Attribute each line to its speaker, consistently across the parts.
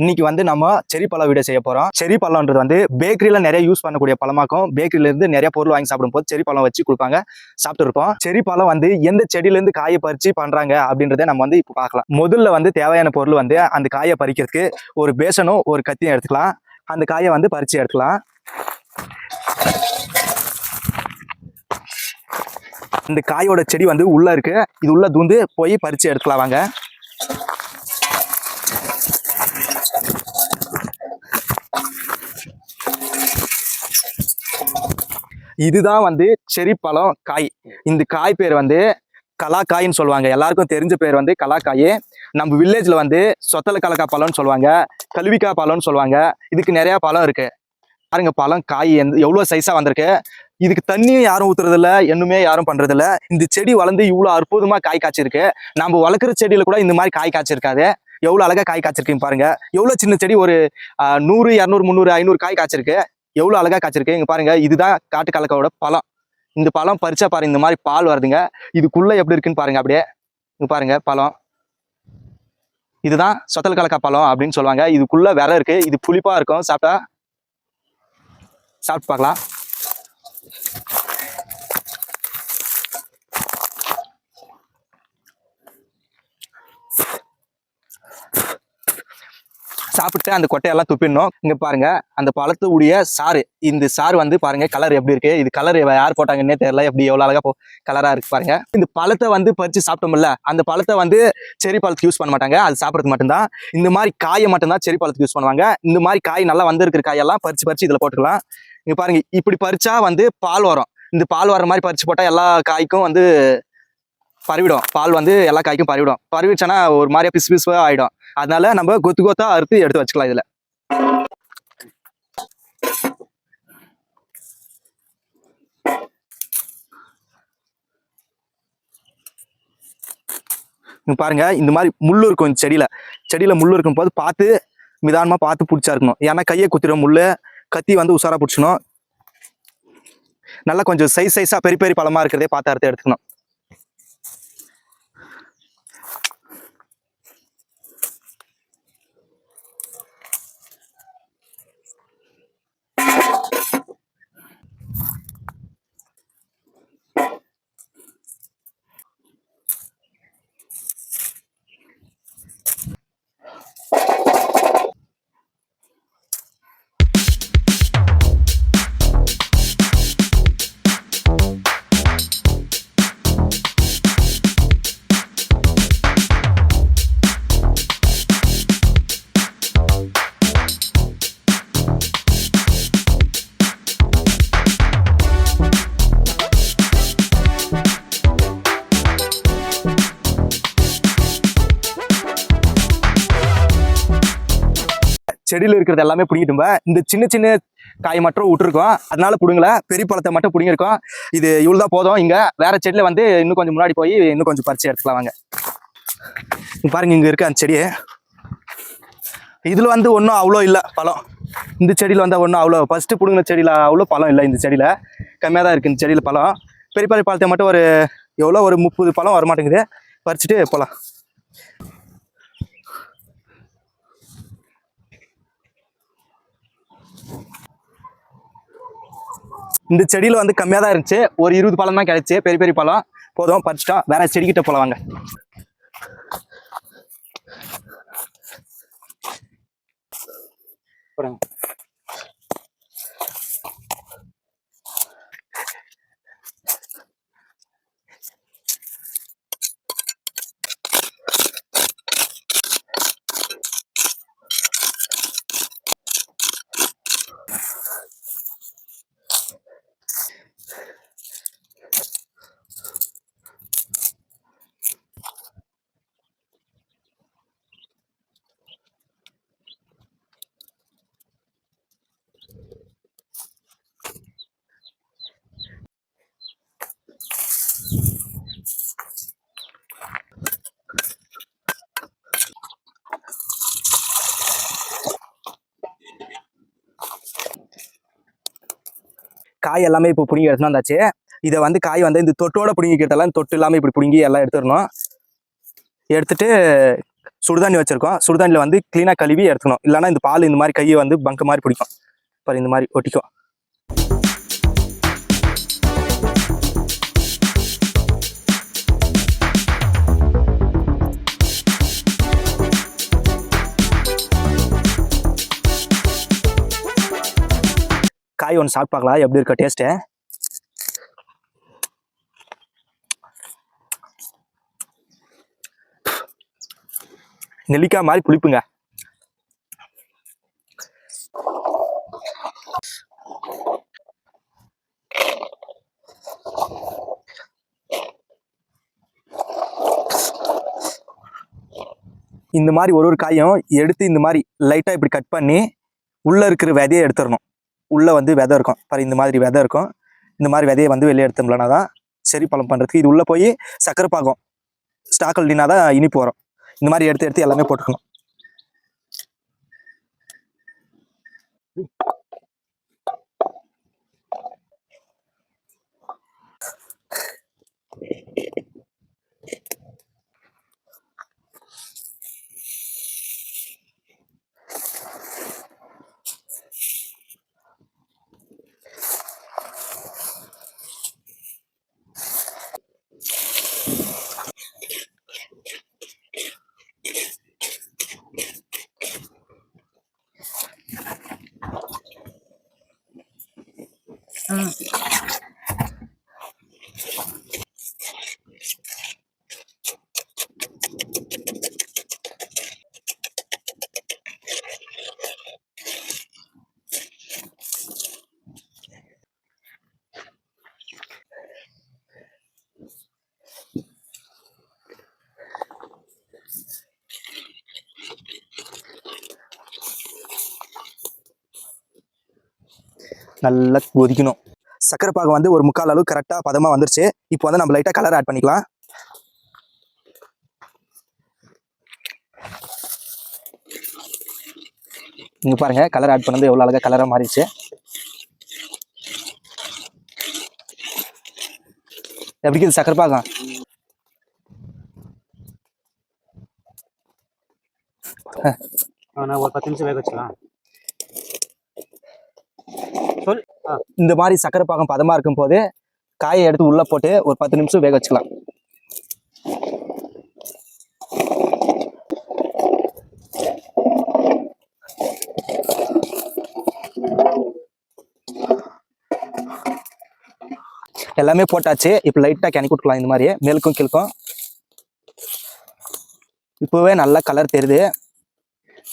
Speaker 1: இன்னைக்கு வந்து நம்ம செரி பழம் வீடியோ செய்ய போறோம். செரி பழம்ன்றது வந்து பேக்கரியில நிறைய யூஸ் பண்ணக்கூடிய பழமாக்கும் பேக்கரியில இருந்து நிறைய பொருள் வாங்கி சாப்பிடும்போது செரி பழம் வச்சு கொடுப்பாங்க சாப்பிட்டு இருக்கோம் செரி பழம் வந்து எந்த செடியில இருந்து காயை பறிச்சு பண்றாங்க அப்படின்றத நம்ம வந்து இப்போ பார்க்கலாம். முதல்ல வந்து தேவையான பொருள் வந்து அந்த காயை பறிக்கிறதுக்கு ஒரு பேசனும் ஒரு கத்தியும் எடுத்துக்கலாம். அந்த காயை வந்து பறிச்சு எடுத்துக்கலாம். இந்த காயோட செடி வந்து உள்ள இருக்கு. இது உள்ள தூந்து போய் பறிச்சு எடுத்துக்கலாம் வாங்க. இதுதான் வந்து செரி பழம் காய். இந்த காய் பேர் வந்து கலாக்காயின்னு சொல்லுவாங்க. எல்லாருக்கும் தெரிஞ்ச பேர் வந்து கலாக்காய். நம்ம வில்லேஜ்ல வந்து சொத்தல கலக்கா பழம்னு சொல்லுவாங்க. கல்விக்காய் பழம்னு சொல்லுவாங்க. இதுக்கு நிறையா பழம் இருக்கு. பாருங்க பழம் காய் எந்த எவ்வளோ சைஸாக வந்திருக்கு. இதுக்கு தண்ணியும் யாரும் ஊத்துறது இல்ல என்னுமே யாரும் பண்றதில்ல. இந்த செடி வளர்ந்து இவ்வளோ அற்புதமாக காய் காய்ச்சிருக்கு. நம்ம வளர்க்குற செடியில் கூட இந்த மாதிரி காய் காய்ச்சிருக்காது. எவ்வளோ அழகாக காய் காய்ச்சிருக்குன்னு பாருங்க. எவ்வளோ சின்ன செடி? ஒரு நூறு இரநூறு முந்நூறு ஐநூறு காய் காய்ச்சிருக்கு. எவ்வளோ அழகா காய்ச்சிருக்கு? இங்க பாருங்க இதுதான் காட்டு கலக்காவோட பழம். இந்த பழம் பறிச்சா பாருங்க இந்த மாதிரி பால் வருதுங்க. இதுக்குள்ள எப்படி இருக்குன்னு பாருங்க அப்படியே. இங்க பாருங்க பழம். இதுதான் சொத்தல் கலக்கா பழம் அப்படின்னு சொல்லுவாங்க. இதுக்குள்ள விரை இருக்கு. இது புளிப்பா இருக்கும். சாப்பிட்டா சாப்பிட்டு பார்க்கலாம். சாப்பிட்டு அந்த கொட்டையெல்லாம் துப்பிடணும். இங்க பாருங்க அந்த பழத்து உடைய சாறு. இந்த சாறு வந்து பாருங்க கலர் எப்படி இருக்கு? இது கலர் யார் போட்டாங்கன்னே தெரியல. எப்படி எவ்வளவு அழகா போ கலரா இருக்கு பாருங்க. இந்த பழத்தை வந்து பறிச்சு சாப்பிட்டோம்ல அந்த பழத்தை வந்து செரி பழத்துக்கு யூஸ் பண்ண மாட்டாங்க. அது சாப்பிட்றதுக்கு மட்டும்தான். இந்த மாதிரி காயை மட்டும்தான் செரி பழத்துக்கு யூஸ் பண்ணுவாங்க. இந்த மாதிரி காய் நல்லா வந்திருக்கிற காயெல்லாம் பறிச்சு பறிச்சு இதுல போட்டுக்கலாம். இங்க பாருங்க இப்படி பறிச்சா வந்து பால் வரும். இந்த பால் வர மாதிரி பறிச்சு போட்டா எல்லா காய்க்கும் வந்து பரவிடும். பால் வந்து எல்லா காய்க்கும் பரவிடும். பரவிடுச்சுன்னா ஒரு மாதிரியா பிசு பிசுவா ஆயிடும். அதனால நம்ம கொத்து கொத்தா அறுத்து எடுத்து வச்சுக்கலாம் இதுல. பாருங்க இந்த மாதிரி முள்ளு இருக்கும் செடியில. செடியில முள்ளு இருக்கும் போது பார்த்து நிதானமா பார்த்து பிடிச்சா இருக்கணும். ஏன்னா கையை குத்திரும் முள்ளு. கத்தி வந்து உஷாரா பிடிச்சணும் நல்லா கொஞ்சம் சைஸ் சைஸா பெரிய பெரிய பழமா இருக்கிறதே பார்த்து அறுத்து எடுத்துக்கணும். செடியில் இருக்கிறது எல்லாமே பிடிக்கிட்டும்ப. இந்த சின்ன சின்ன காய் மட்டும் விட்டுருக்கோம். அதனால பிடுங்கல. பெரிய பழத்தை மட்டும் பிடிங்கிருக்கோம் இது இவ்வளோ தான் போதும். இங்கே வேற செடியில் வந்து இன்னும் கொஞ்சம் முன்னாடி போய் இன்னும் கொஞ்சம் பறிச்சு எடுத்துக்கலாம் வாங்க. இங்கே பாருங்க இங்கே இருக்கு அந்த செடியை. இதில் வந்து ஒன்றும் அவ்வளோ இல்லை பழம். இந்த செடியில் வந்து ஒன்றும் அவ்வளோ ஃபஸ்ட்டு பிடுங்கின செடியில அவ்வளோ பழம் இல்லை இந்த செடியில். கம்மியாக தான் இருக்குது இந்த செடியில் பழம். பெரிய பெரிய பழத்தை மட்டும் ஒரு எவ்வளோ ஒரு முப்பது பழம் வர மாட்டேங்குது பறிச்சுட்டு போகலாம் இந்த செடியில் வந்து கம்மியாக தான் இருந்துச்சு. ஒரு இருபது பழம் தான் கிடைச்சி. பெரிய பெரிய பழம். போதும் பறிச்சிட்டோம் வேற செடிக்கிட்ட போல வாங்க. காய் எல்லாமே இப்போ பிடுங்கி எடுத்துன்னு வந்தாச்சு. இதை வந்து காய் வந்து இந்த தொட்டோட பிடுங்கிக்கிறதெல்லாம் தொட்டு இல்லாமல் இப்படி பிடுங்கி எல்லாம் எடுத்துடணும். எடுத்துட்டு சுடுதண்ணி வச்சிருக்கோம். சுடுதண்ணியில் வந்து க்ளீனாக கழுவி எடுத்துக்கணும். இல்லைன்னா இந்த பால் இந்த மாதிரி கையை வந்து பங்கு மாதிரி பிடிக்கும். பாரு இந்த மாதிரி ஒட்டிக்கும். காய் ஒன்று சாப்பிட்டு பார்க்கலாம். எப்படி இருக்க டேஸ்ட்டு நெல்லிக்காய் மாதிரி புளிப்புங்க. இந்த மாதிரி ஒரு ஒரு காயும் எடுத்து இந்த மாதிரி லைட்டாக இப்படி கட் பண்ணி உள்ளே இருக்கிற விதையை எடுத்துடணும். உள்ளே வந்து விதை இருக்கும். பாரு இந்த மாதிரி விதை இருக்கும். இந்த மாதிரி விதையை வந்து வெளியே எடுத்தோம்லனா தான் செரி பழம் பண்ணுறதுக்கு இது உள்ளே போய் சக்கரை பாகம் ஸ்டாக் இல்லைனா தான் இனிப்பு வரும். இந்த மாதிரி எடுத்து எடுத்து எல்லாமே போட்டுக்கணும். நல்லா கொதிக்கணும். சக்கரை பாகம் வந்து ஒரு முக்கால் அளவு கரெக்டாக பதமாக வந்துருச்சு. இப்போ வந்து நம்ம லைட்டாக கலர் ஆட் பண்ணிக்கலாம். இங்க பாருங்க கலர் ஆட் பண்ணது எவ்வளோ அழகாக கலராக மாறிடுச்சு எப்படி இது சக்கரை பாகம்
Speaker 2: ஒரு பத்து நிமிஷம் வேக வச்சுக்கலாம். சொல்
Speaker 1: இந்த மாதிரி சக்கரை பாகம் பதமாக இருக்கும் போது காயை எடுத்து உள்ளே போட்டு ஒரு பத்து நிமிஷம் வேக வச்சுக்கலாம். எல்லாமே போட்டாச்சு. இப்போ லைட்டாக கிணக்கி விட்டுக்கலாம். இந்த மாதிரி மேலுக்கும் கீழுக்கும். இப்போவே நல்லா கலர் தெரியுது.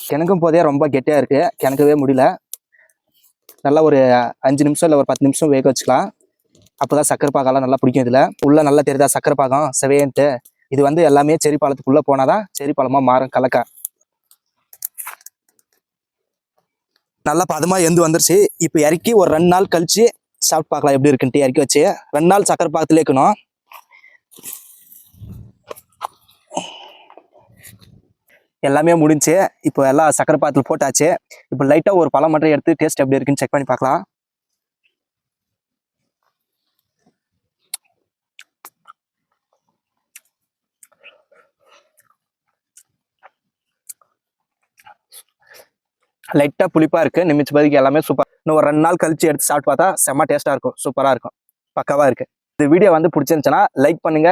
Speaker 1: கிணக்கும் போதே ரொம்ப கெட்டியாக இருக்குது கிணக்கவே முடியல. நல்லா ஒரு அஞ்சு நிமிஷம் இல்லை ஒரு பத்து நிமிஷம் வேக வச்சுக்கலாம். அப்போதான் சக்கரை பாகம்லாம் நல்லா பிடிக்கும் இதில். உள்ளே நல்லா தெரியுதா சக்கரை பாகம் செவையன்ட்டு. இது வந்து எல்லாமே செரி போனால் தான் செரி பழமாக மாறும் கலக்கா. நல்லா பதமாக எந்து வந்துருச்சு. இப்போ இறக்கி ஒரு ரெண்டு நாள் கழிச்சு சாப்பிட்டு பார்க்கலாம் எப்படி இருக்குன்ட்டு இறக்கி வச்சு. ரெண்டு நாள் சக்கரை பாகத்துல இருக்கணும் எல்லாமே முடிஞ்சு இப்போ எல்லாம் சக்கரை பாத்தில் போட்டாச்சு. இப்போ லைட்டாக ஒரு பழம் மட்டும் எடுத்து டேஸ்ட் எப்படி இருக்குன்னு செக் பண்ணி பார்க்கலாம். லைட்டாக புளிப்பாக இருக்குது நிமிச்சு பதிக்கு எல்லாமே சூப்பர் இன்னும் ஒரு ரெண்டு நாள் கழிச்சு எடுத்து சாப்பிட்டு பார்த்தா செம்ம டேஸ்ட்டாக இருக்கும். சூப்பராக இருக்கும். பக்காவாக இருக்குது இந்த வீடியோ வந்து பிடிச்சிருந்துச்சுன்னா லைக் பண்ணுங்கள்